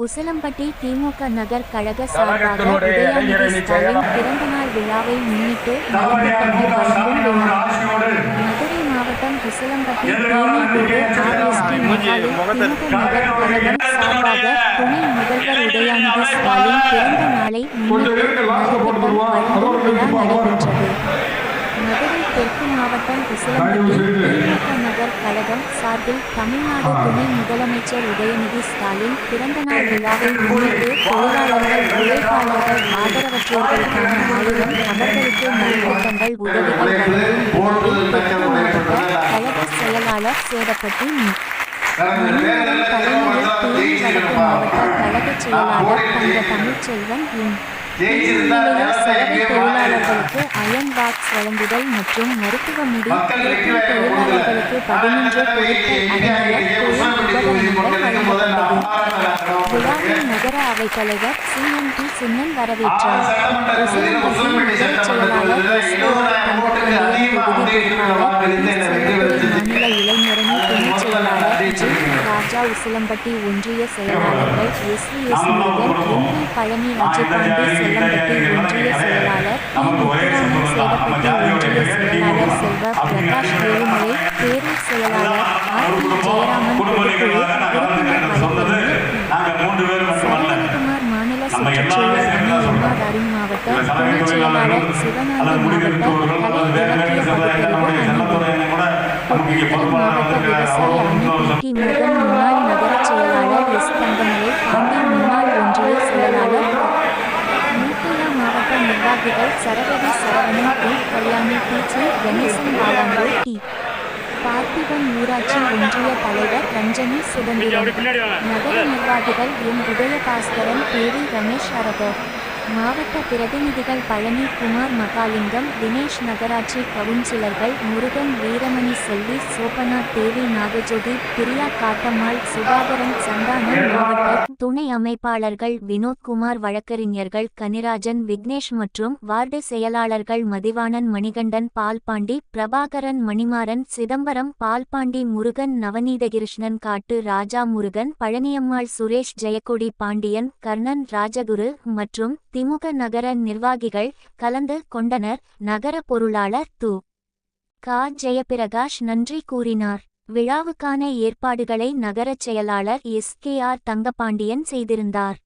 உசிலம்பட்டி திமுக நகர் கழக சார்பாக உதயநிதி ஸ்டாலின் பிறந்தநாள் விழாவை முன்னிட்டு மதுரை மாவட்டம் உசிலம்பட்டி ஆர்எஸ்டி மகாலில் திமுக நகர் கழகம் சார்பாக துணை முதல்வர் உதயநிதி ஸ்டாலின் பிறந்த நாளை முன்னிட்டு நலத்திட்டம் வழங்கும் விழா நடைபெற்றது மதுரை தெற்கு மாவட்டம் உசிலம்பட்டி திமுக நகர் கழகம் சார்பில் தமிழ்நாடு துணை முதலமைச்சர் உதயநிதி ஸ்டாலின் பிறந்தநாள் விழாவை முன்னிட்டு தொழிலாளர்கள் உழைப்பாளர்கள் ஆதரவற்றோர்களுக்கான ஆயுதம் அவர்களுக்கு நலத்திட்டங்கள் உதவிகள் கழக செயலாளர் சேதப்பட்டி தலைமையில் மாவட்ட கழக செயலாளர் தங்க தமிழ்ச்செல்வன் எம். சலவை தொழிலாளர்களுக்கு அயன் பாக்ஸ் வழங்குதல் மற்றும் மருத்துவ முடி தொழிலாளர்களுக்கு பதினொன்று விழாவில் நகர அவைத் தலைவர் சி எம் டி சின்னன் வரவேற்றார் மாநில இளைஞரணி துணைச் செயலாளர் ராஜா உசிலம்பட்டி ஒன்றிய செயலாளர்கள் S. V. S. Murugan M V Palani Ajayapandi Chellampatti ஒன்றிய செயலாளர் முத்துராமன் ஒன்றிய செயலாளர் செல்வ பிரகாஷ் வேலுமலை பேரூர் செயலாளர் ஆர் பி. ஜெயராமன் சரவணகுமார் மாநில சுற்றுச்சூழல் அணி எம்ஆர் அருண் மாவட்ட துணைச் செயலாளர் சிவநாதன் மாவட்ட கலை இலக்கிய பகுத்தறிவு அணி திண்டுக்கல் மாவட்ட விவசாய அணி டி முருகன் முன்னாள் நகரச் செயலாளர் எஸ் தங்கமலை பாண்டி முன்னாள் ஒன்றிய செயலாளர் மூக்கையா மாவட்ட நிர்வாகிகள் சரவதி சரவணன் டி கல்யாணி டீச்சி கணேசன் பாலாங்கோ டி. பார்த்திபன் ஊராட்சி ஒன்றிய தலைவர் ரஞ்சனி சுதந்திரம் நகர நிர்வாகிகள் எம். உதயபாஸ்கரன் பேரி ரமேஷ் அரகர் மாவட்ட பிரதிநிதிகள் பழனி குமார் மகாலிங்கம் தினேஷ் நகராட்சி கவுன்சிலர்கள் முருகன் வீரமணி செல்வி சோபனா தேவி நாகஜோதி பிரியா காட்டம்மாள் சுதாகரன் சந்தானம் மாவட்ட துணை அமைப்பாளர்கள் வினோத்குமார் வழக்கறிஞர்கள் கனிராஜன் விக்னேஷ் மற்றும் வார்டு செயலாளர்கள் மதிவாணன் மணிகண்டன் பால்பாண்டி பிரபாகரன் மணிமாறன் சிதம்பரம் பால்பாண்டி முருகன் நவநீதகிருஷ்ணன் காட்டு ராஜா முருகன் பழனியம்மாள் சுரேஷ் ஜெயக்கொடி பாண்டியன் கர்ணன் ராஜகுரு மற்றும் திமுக நகர நிர்வாகிகள் கலந்து கொண்டனர். நகர பொருளாளர் து. கா. ஜெயபிரகாஷ் நன்றி கூறினார். விழாவுக்கான ஏற்பாடுகளை நகரச் செயலாளர் எஸ். கே. ஆர். தங்கபாண்டியன் செய்திருந்தார்.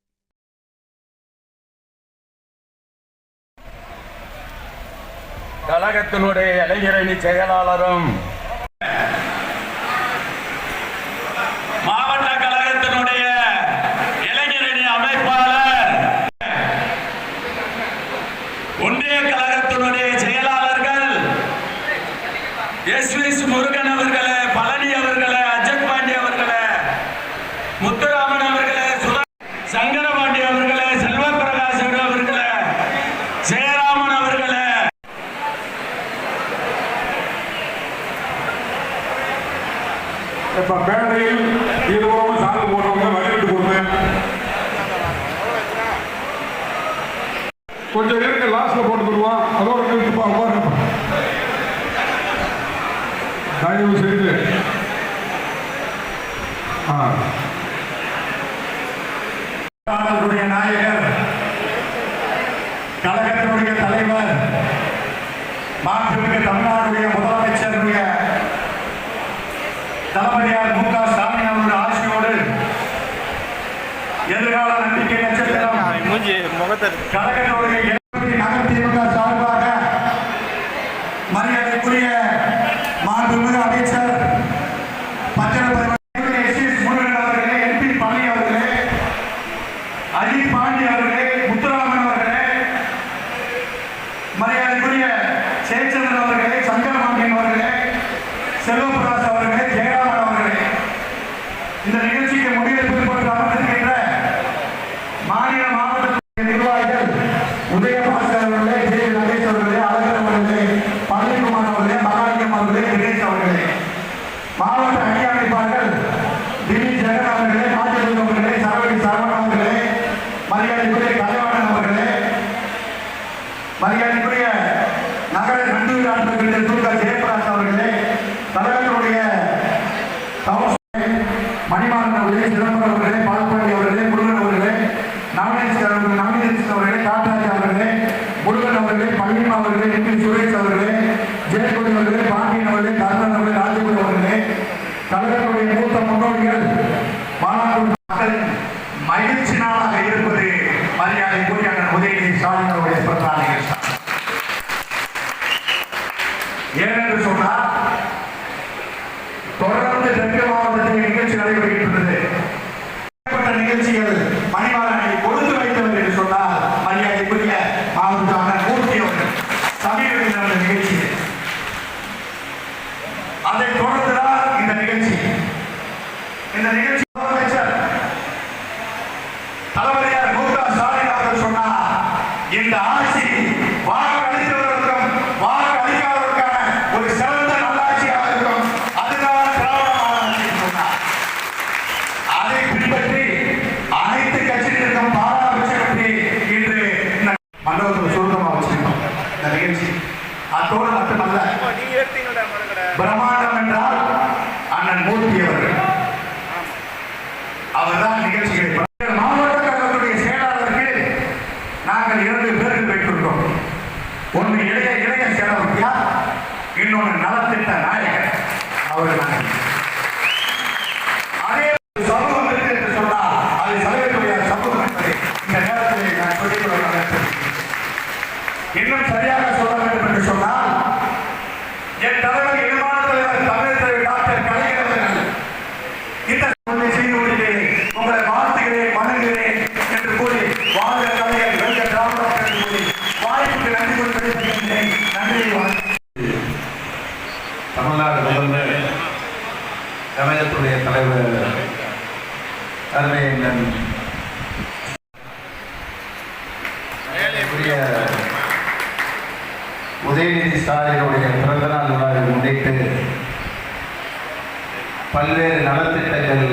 கழகத்தினுடைய இளைஞரணி செயலாளரும் மாவட்ட கழகத்தினுடைய இளைஞரணி அமைப்பாளர் ஒன்றிய கழகத்தினுடைய செயலாளர்கள் எஸ் எஸ் முருகன் அவர்களே பழனி அவர்களே அஜத் பாண்டி அவர்களே முத்துராமன் அவர்களே சுதா சங்கரபாண்டி அவர்களே செல்வ பிரகாசன் அவர்களே ஜெயராமன் அவர்களே இப்ப மேடையில் இருபுறமும் சாக்கு போடுறவங்க வழிவிட்டு கொடுங்க கொஞ்சம் ಎದುರುಗಾಲ ನಂಬಿಕೆ ಮುಜಿ உதயநிதி ஸ்டாலின் அவருடைய பிறந்த நிகழ்ச்சி ஏனென்று சொன்னால் தொடர்ந்து தெற்கு மாவட்டத்தில் நிகழ்ச்சி நடைபெறுகின்றது ஏற்பட்ட நிகழ்ச்சிகள் மணிவாளனை கொடுத்து வைத்தவர் என்று சொன்னால் மரியாதைக்குரிய மாவட்ட அண்ணன் மூர்த்தி அவர்கள் சமீபத்தில் நடந்த நிகழ்ச்சி அதை தொடர்ந்துதான் இந்த நிகழ்ச்சி இந்த நிகழ்ச்சி முதலமைச்சர் தளபதியார் மு க ஸ்டாலின் அவர்கள் சொன்னார் இந்த ஆட்சி வாக்களித்தவர்களுக்கும் வாக்களிக்காதவருக்கான ஒரு சிறந்த நல்லாட்சியாக இருக்கும் அதுதான் திராவிட மாடல் ஆட்சி என்று சொன்னார் அதை பின்பற்றி அனைத்து கட்சிகளுக்கும் பாராளுமன்ற இன்று இந்த மண்டபத்தில் சுருக்கமாக வச்சிருக்கோம் இந்த நிகழ்ச்சி அத்தோடு மட்டுமல்ல பிரம்மாண்டம் என்றால் அண்ணன் மூர்த்தி அவர்கள் அவர்தான் நிகழ்ச்சிகளை ப- மாவட்ட கழகத்துடைய செயலாளருக்கு நாங்கள் இரண்டு பேர்கள் வைத்திருக்கிறோம் ஒன்று இளைய இளைய சேலவத்தியா இன்னொன்று நலத்திட்ட நாயகர் அவர்கள் நாங்கள். அதே சமூகம் இருக்கு என்று சொன்னால் அதை சலுகைக்குரிய சமூகம் என்பதை இந்த நேரத்தில் நான் சொல்லிக் கொள்ள இன்னும் சரியாக சொல்ல வேண்டும் என்று சொன்னால் என் தலைவர் தலைவர் தமிழ் தலைவர் டாக்டர் கலைஞர் அவர்கள் இந்த சொல்லை செய்து கொள்கிறேன் உங்களை வாழ்த்துகிறேன் வணங்குகிறேன் என்று கூறி வாழ்க கலைஞர் வெல்க திராவிடம் என்று கூறி வாய்ப்புக்கு நன்றி கூறி விடைபெறுகின்றேன் நன்றி வணக்கம் தமிழ்நாடு முதல்வர் கழகத்துடைய தலைவர் அருமையண்ணன் உரிய உதயநிதி ஸ்டாலினுடைய பிறந்தநாள் விழாவை முன்னிட்டு பல்வேறு நலத்திட்டங்கள்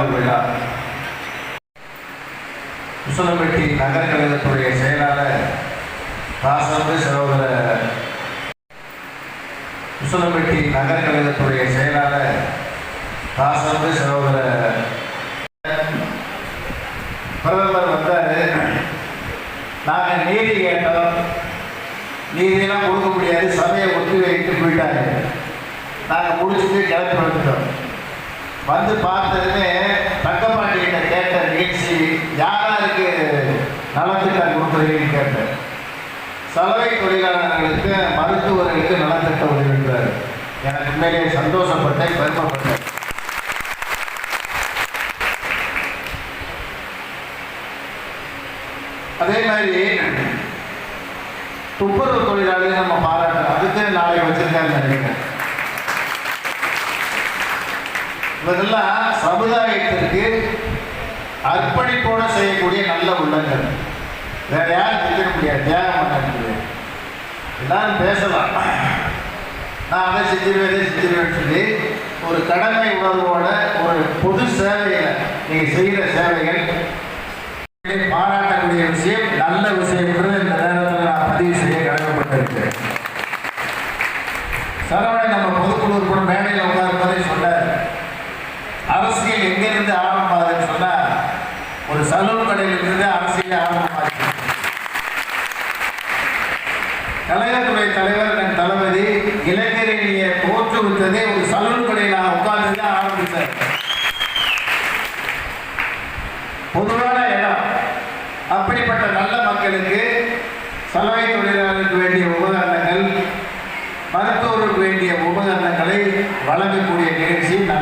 வழங்கும் விழா உசலம்பட்டி நகர கழகத்துடைய செயலாளர் ராசம்பு சகோதரர் உசலம்பட்டி நகர கழகத்துடைய செயலாளர் ராசம்பு சகோதரர் பிரதமர் வந்தார். நாங்கள் நீதி கேட்டோம். நீதியெல்லாம் கொடுக்க முடியாது. சபையை ஒத்தி வைத்து போயிட்டாரு. நாங்கள் முடிச்சுட்டு கிளப்பி வந்துட்டோம். வந்து பார்த்ததுமே தங்கப்பாண்டிகிட்ட கேட்ட நிகழ்ச்சி யாராருக்கு நலத்திட்டம் கொடுக்குறீங்கன்னு கேட்டேன் சலவை தொழிலாளர்களுக்கு மருத்துவர்களுக்கு நலத்திட்டம் உதவிட்டார் எனக்கு உண்மையிலே சந்தோஷப்பட்டேன் பெருமைப்பட்டேன். அதே மாதிரி துப்புரவு தொழிலாளிகள் நம்ம பாராட்டணும் அதுக்கு நாளை வச்சிருக்காங்க நினைக்கிறேன். இவரெல்லாம் சமுதாயத்திற்கு அர்ப்பணிப்போட செய்யக்கூடிய நல்ல உள்ளங்கள். வேற யாரும் செஞ்சிட முடியாது தியாகம் பண்ண முடியாது. எல்லாரும் பேசலாம். நான் அதை செஞ்சிருவேன் இதை செஞ்சிருவேன்னு சொல்லி ஒரு கடமை உணர்வோட ஒரு பொது சேவையில் நீங்கள் செய்கிற சேவைகள் பாராட்டக்கூடிய விஷயம் நல்ல விஷயம் இந்த நேரத்தில் நான் பதிவு செய்ய கடமைப்பட்டிருக்கிறேன். சரவணன் நம்ம பொதுக்குழு கூட மேடையில் உட்காருப்பதை சொன்னார். அரசியல் எங்கிருந்து ஆரம்பமாகுதுன்னு சொன்னா ஒரு சலூன் கடையிலிருந்து அரசியல் ஆரம்பமாச்சு கழகத்துறை தலைவர் என் தளபதி இளைஞரணியை தோற்றுவித்ததே ஒரு சலூன் கடையில் உட்கார்ந்து தான் ஆரம்பித்தார்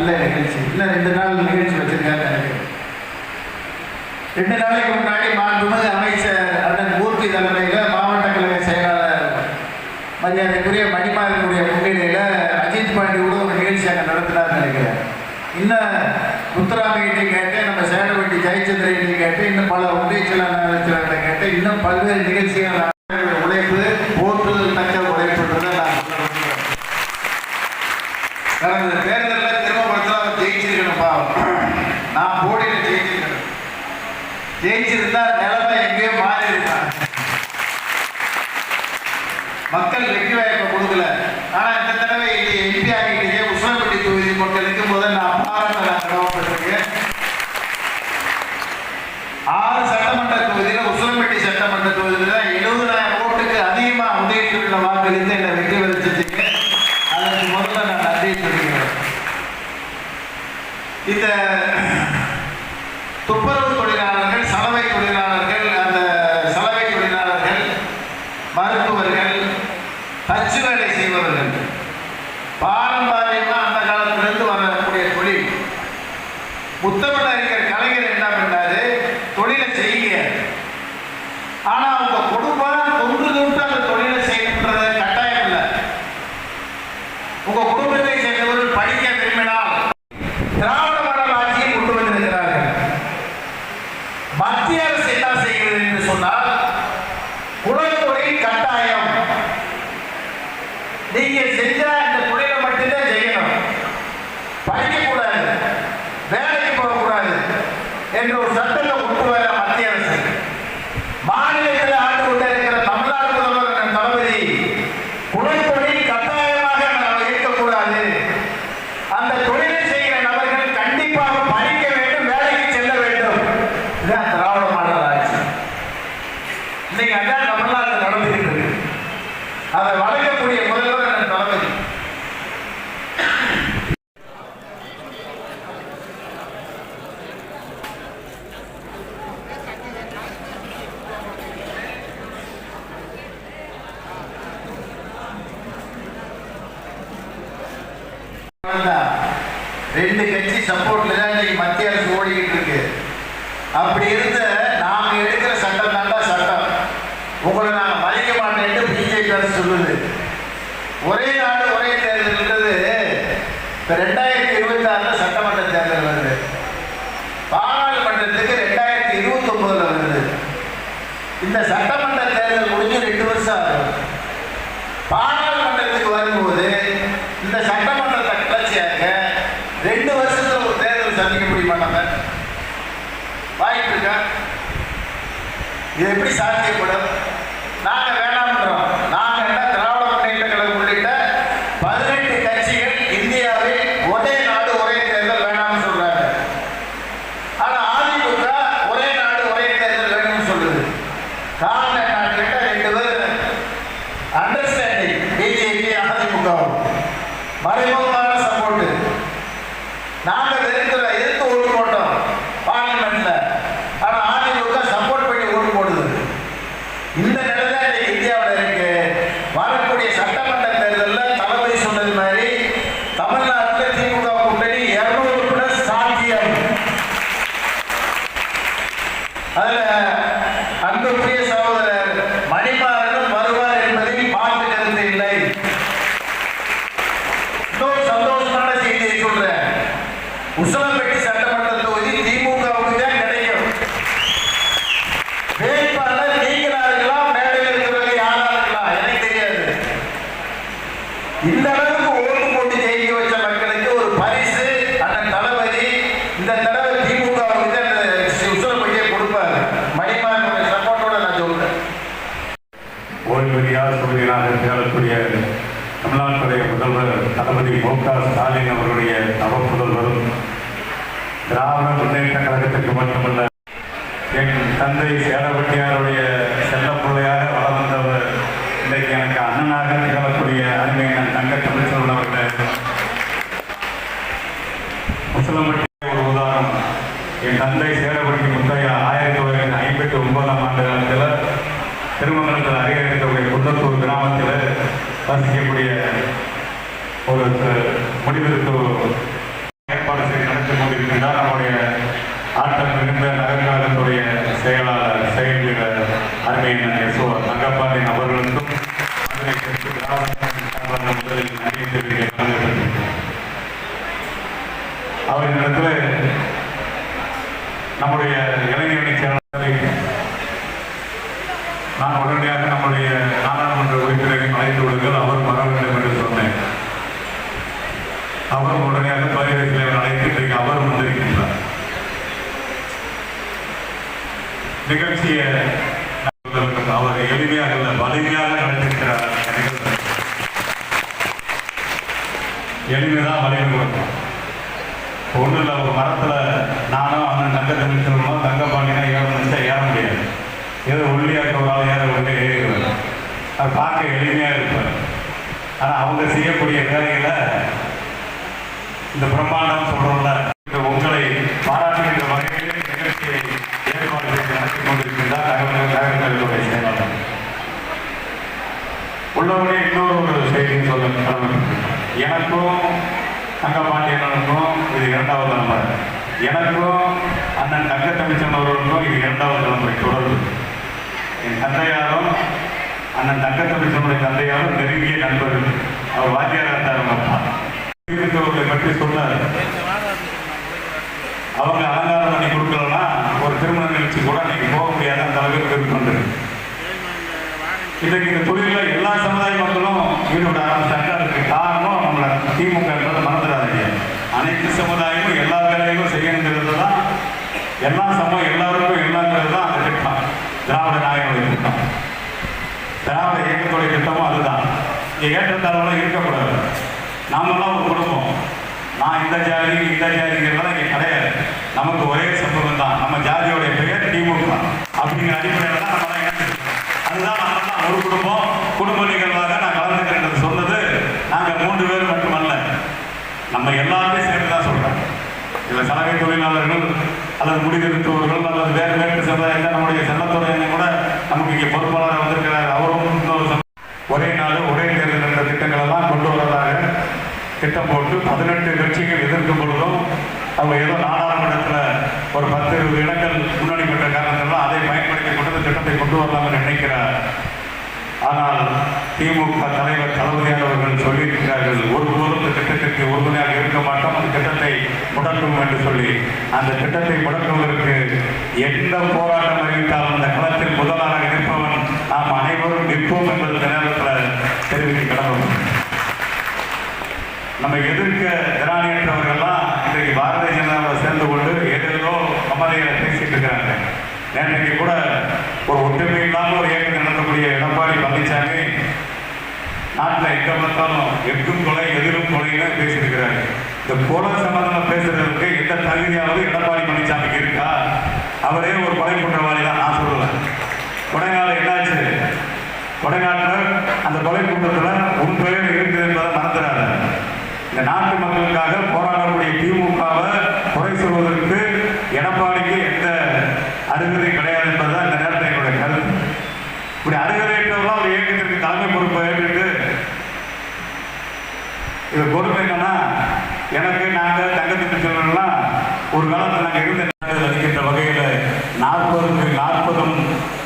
நல்ல நிகழ்ச்சி. இன்னும் ரெண்டு நாள் நிகழ்ச்சி வச்சிருக்காங்க ரெண்டு நாளைக்கு முன்னாடி மாண்புமிகு அமைச்சர் அண்ணன் மூர்த்தி தலைமையில் மாவட்ட கழக செயலாளர் மரியாதைக்குரிய மணிமாறனுடைய முன்னிலையில் அஜித் பாண்டி கூட ஒரு நிகழ்ச்சி அங்கே நடத்தினார் நினைக்கிறேன். இன்னும் முத்துராமைகிட்ட கேட்டேன் நம்ம சேடவட்டி ஜெயச்சந்திரகிட்ட கேட்டேன் இன்னும் பல ஒன்றிய செயலாளர்களை கேட்டேன் இன்னும் பல்வேறு நிகழ்ச்சிகள் மக்கள் இன்னைக்கு அதான் தமிழ்நாட்டில் நடந்துகிட்டு அதை வள இந்த சட்டமன்ற தேர்தல் முடிஞ்சு ரெண்டு வருஷம் ஆகும் பாராளுமன்றத்துக்கு வரும்போது இந்த சட்டமன்றத்தை கிளர்ச்சியாக்க ரெண்டு வருஷத்துல ஒரு தேர்தல் சந்திக்க முடியுமா நம்ம? வாய்ப்பு இருக்கா? இது எப்படி சாத்தியப்படும்? டிடிவி அதிமுகவும் மறைமுகமான சப்போர்ட் நாங்கள் நெருங்கிற தளபதி மு க ஸ்டாலின் அவருடைய நவப்புதல்வரும் திராவிட முன்னேற்ற கழகத்திற்கு மட்டுமல்ல என் தந்தை சேரப்பட்டியாருடைய செல்ல பிள்ளையாக வளர்ந்தவர் இன்றைக்கு எனக்கு அண்ணனாக திகழக்கூடிய அருமையான தங்க தமிழ்ச்சொல் அவர்கள். முசலமட்டி ஒரு உதாரணம். என் தந்தை சேரப்பட்டி முத்தையா ஆயிரத்தி தொள்ளாயிரத்தி ஐம்பத்தி ஒன்பதாம் ஆண்டு காலத்தில் திருமணத்தில் அதிகரிக்கக்கூடிய குன்னத்தூர் கிராமத்தில் வசிக்கக்கூடிய ஒரு முடிவெடுத்து ஏற்பாடு செய்து நடத்தி கொண்டிருக்கின்றார். நம்முடைய ஆட்டம் மிகுந்த நகர்காலத்துடைய செயலாளர் செயல்கிற அருமையின் எஸ் ஓ தங்கப்பாண்டியன் அவர்களுக்கும் முதலில் நன்றி தெரிவிக்க நிகழ்ச்சியை அவர் எளிமையாக இல்லை வலிமையாக நடத்திருக்கிறார் எளிமைதான் வலிமை கொடுக்கும். ஒண்ணு இல்ல ஒரு மரத்தில் நானும் அண்ணன் தங்க தமிழ் தங்க பாண்டினா ஏற முடிச்சா ஏற முடியாது. ஏதோ ஒல்லியாக ஒரு ஆள் ஏற ஒன்று ஏறிடுவார். அது பார்க்க எளிமையா இருப்பார். ஆனா அவங்க செய்யக்கூடிய வேலைகளை இந்த பிரம்மாண்டம் சொல்கிறோம்ல எனக்கும் தங்கபாண்டியனுக்கும் இது இரண்டாவது தலைமுறை எனக்கும் அண்ணன் தங்க தமிழ்ச்சன் அவர்களுக்கும் இது இரண்டாவது தலைமுறை தொடர்பு. என் தந்தையாரும் அண்ணன் தங்க தமிழ்ச்சனுடைய தந்தையாரும் நெருங்கிய நண்பர்கள். அவர் வாத்தியாரா இருந்தார் அப்பா. இருந்தவர்களை பற்றி சொன்னார். அவங்க அலங்காரம் பண்ணி கொடுக்கலன்னா ஒரு திருமண நிகழ்ச்சி கூட நீங்க போக முடியாத அந்த அளவிற்கு இருக்கின்றது இன்றைக்கு இந்த தொழிலில் எல்லா சமுதாய மக்களும் ஈடுபட ஆரம்பிச்சாங்க அதுக்கு காரணம் நம்மளை திமுக என்பதை மறந்துடாதீங்க அனைத்து சமுதாயமும் எல்லா வேலைகளும் செய்யணுங்கிறது தான் எல்லா சமூகம் எல்லாருக்கும் எல்லாங்கிறது தான் அந்த திட்டம். திராவிட நாயகனுடைய திட்டம். திராவிட இயக்கத்துடைய திட்டமும் அதுதான். இங்கே ஏற்றத்தாழ்வுலாம் இருக்கக்கூடாது. நாமெல்லாம் ஒரு குடும்பம். நான் இந்த ஜாதி இந்த ஜாதிங்கிறதெல்லாம் இங்கே கிடையாது. நமக்கு ஒரே சமூகம் தான். நம்ம ஜாதியோடைய பெயர் திமுக அப்படிங்கிற அடிப்படையில் தான் நம்ம அதுதான் நம்ம ஒரு குடும்பம். குடும்ப நிகழ்வாக நான் கலந்துக்கிறேன் சொன்னது நாங்கள் மூன்று பேர் மட்டுமல்ல. நம்ம எல்லாருமே சேர்ந்து தான் சொல்கிறேன் இதில் சலவை தொழிலாளர்கள் அல்லது முடிதிருத்துவர்கள் அல்லது வேறு வேறு சமுதாயம் நம்முடைய செல்லத்துறையினை கூட நமக்கு இங்கே பொறுப்பாளராக வந்திருக்கிறார். அவரும் ஒரே நாடு ஒரே தேர்தல் என்ற திட்டங்கள் எல்லாம் கொண்டு வருவதாக திட்டம் போட்டு பதினெட்டு கட்சிகள் எதிர்க்கும் பொழுதும் அவங்க ஏதோ நாடாளுமன்றத்தில் ஒரு பத்து இருபது இடங்கள் முன்னணி பெற்ற காரணத்தினால் அதை பயன்படுத்தி கொண்டு இந்த திட்டத்தை கொண்டு வரலாம் என்று நினைக்கிறார். ஆனால் திமுக தலைவர் தளபதியார் அவர்கள் சொல்லியிருக்கிறார்கள் ஒருபோதும் இந்த திட்டத்திற்கு உறுதுணையாக இருக்க மாட்டோம் அந்த திட்டத்தை முடக்கும் என்று சொல்லி. அந்த திட்டத்தை முடக்குவதற்கு எந்த போராட்டம் அறிவித்தாலும் அந்த களத்தில் முதலாக நிற்பவன் நாம் அனைவரும் நிற்போம் என்பது இந்த நேரத்தில் தெரிவிக்க நம்ம எதிர்க்க திராணியற்றவர்கள்லாம் இன்றைக்கு பாரதிய ஜனதாவில் சேர்ந்து கொண்டு ஏதேதோ மமதைகளை பேசிட்டு இருக்கிறாங்க. நேற்றைக்கு கூட ஒரு ஒற்றுமை இல்லாமல் ஒரு இயக்கம் நடத்தக்கூடிய எடப்பாடி பழனிசாமி நாட்டில் எங்க பார்த்தாலும் எங்கும் கொலை எதிரும் கொலைன்னு பேசியிருக்கிறாரு. இந்த கொலை சம்பந்தமா பேசுறதுக்கு எந்த தகுதியாவது எடப்பாடி பழனிசாமிக்கு இருக்கா? அவரே ஒரு கொலை குற்றவாளி தான் நான் சொல்லுவேன் கொடைக்கால என்னாச்சு? கொடைக்காட்டில் அந்த கொலை கூட்டத்தில் உன் பெயர் இருக்குது என்பதை மறந்துடாத இந்த நாட்டு மக்களுக்காக போராட்டம்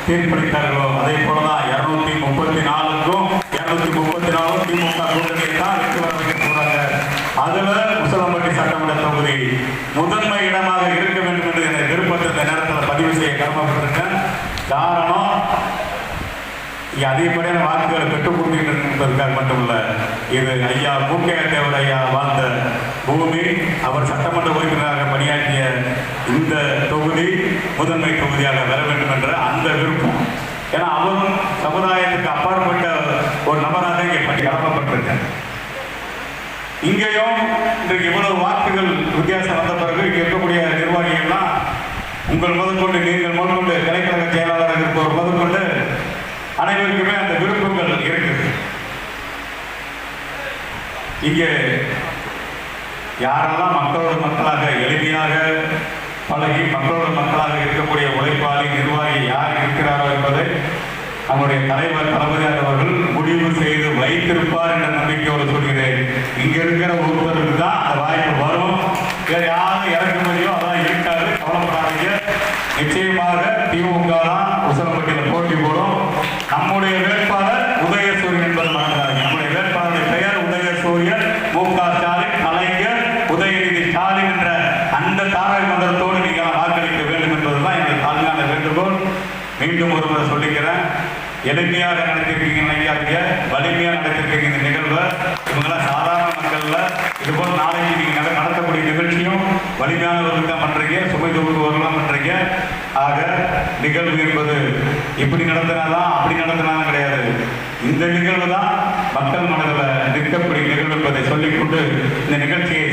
தீர்ப்பளித்தார்களோ அதே போலதான் இருநூத்தி இரநூத்தி முப்பத்தி நாலுக்கும் இரநூத்தி முப்பத்தி நாலும் திமுக கூட்டணி தான் வெற்றி வர போறாங்க. அதுல முசலம்பட்டி சட்டமன்ற தொகுதி முதன்மை இடமாக இருக்க வேண்டும் என்று என் விருப்பத்தை இந்த நேரத்தில் பதிவு செய்ய கடமைப்பட்டிருக்கேன். காரணம் அதிகப்படியான வாக்குகளை பெற்றுக் கொடுக்கின்றன என்பதற்காக மட்டுமல்ல இது ஐயா மூக்கைய தேவர் ஐயா வாழ்ந்த பூமி அவர் சட்டமன்ற உறுப்பினராக பணியாற்றிய இந்த தொகுதி முதன்மை தொகுதியாக வர வேண்டும் என்ற அந்த விருப்பம். ஏன்னா அவரும் சமுதாயத்துக்கு அப்பாற்பட்ட ஒரு நபராக இங்கே பணி கடமைப்பட்டிருக்கார் இங்கேயும் இன்றைக்கு இவ்வளவு வாக்குகள் வித்தியாசம் வந்த பிறகு இங்கே இருக்கக்கூடிய நிர்வாகிகள்லாம் உங்கள் முதற்கொண்டு நீங்கள் முதற்கொண்டு கலைக்கழக செயலாளராக இருப்பவர் முதற்கொண்டு அனைவருக்குமே அந்த விருப்பங்கள் இருக்குது. இங்கே யாரெல்லாம் மக்களோட மக்களாக எளிமையாக பழகி மக்களோட மக்களாக இருக்கக்கூடிய உழைப்பாளி நிர்வாகி யார் இருக்கிறாரோ என்பதை நம்முடைய தலைவர் தளபதியார் அவர்கள் முடிவு செய்து வைத்திருப்பார் என்ற நம்பிக்கையோடு சொல்கிறேன். இங்க இருக்கிற ஒருவருக்கு தான் அந்த வாய்ப்பு வரும். வேற யாரும் இறக்குமதியோ அதான் இருக்காது. கவலைப்படாதீங்க. நிச்சயமாக திமுக தான் உசலப்பட்டியில் போட்டி போடும் நம்முடைய வேட்பாளர் உதயசூரியன் என்பது மறந்துடாதீங்க நம்முடைய வேட்பாளருடைய பெயர் உதயசூரியன் மு க ஸ்டாலின் கலைஞர் உதயநிதி ஸ்டாலின் என்ற அந்த தாரக மந்திரத்தோடு நீங்கள் வாக்களிக்க வேண்டும் என்பதுதான் எங்கள் தாழ்மையான வேண்டுகோள் மீண்டும் ஒருமுறை சொல்லிக்கிறேன் எளிமையாக நடத்திருக்கீங்க நினைக்காதீங்க. வலிமையாக நடத்திருக்கீங்க இந்த நிகழ்வை. இவங்கெல்லாம் சாதாரண மக்கள்ல. இதுபோல் நாளைக்கு நீங்க நட- நடத்தக்கூடிய நிகழ்ச்சியும் வலிமையானவர்கள் தான் பண்றீங்க. சுமை தொகுப்புவர்களும் பண்றீங்க. ஆக நிகழ்வு என்பது இப்படி நடத்தினாதான் அப்படி நடத்தினாலும் கிடையாது. இந்த நிகழ்வு தான் மக்கள் மனதில் நிற்கக்கூடிய நிகழ்வு என்பதை சொல்லிக்கொண்டு இந்த நிகழ்ச்சியை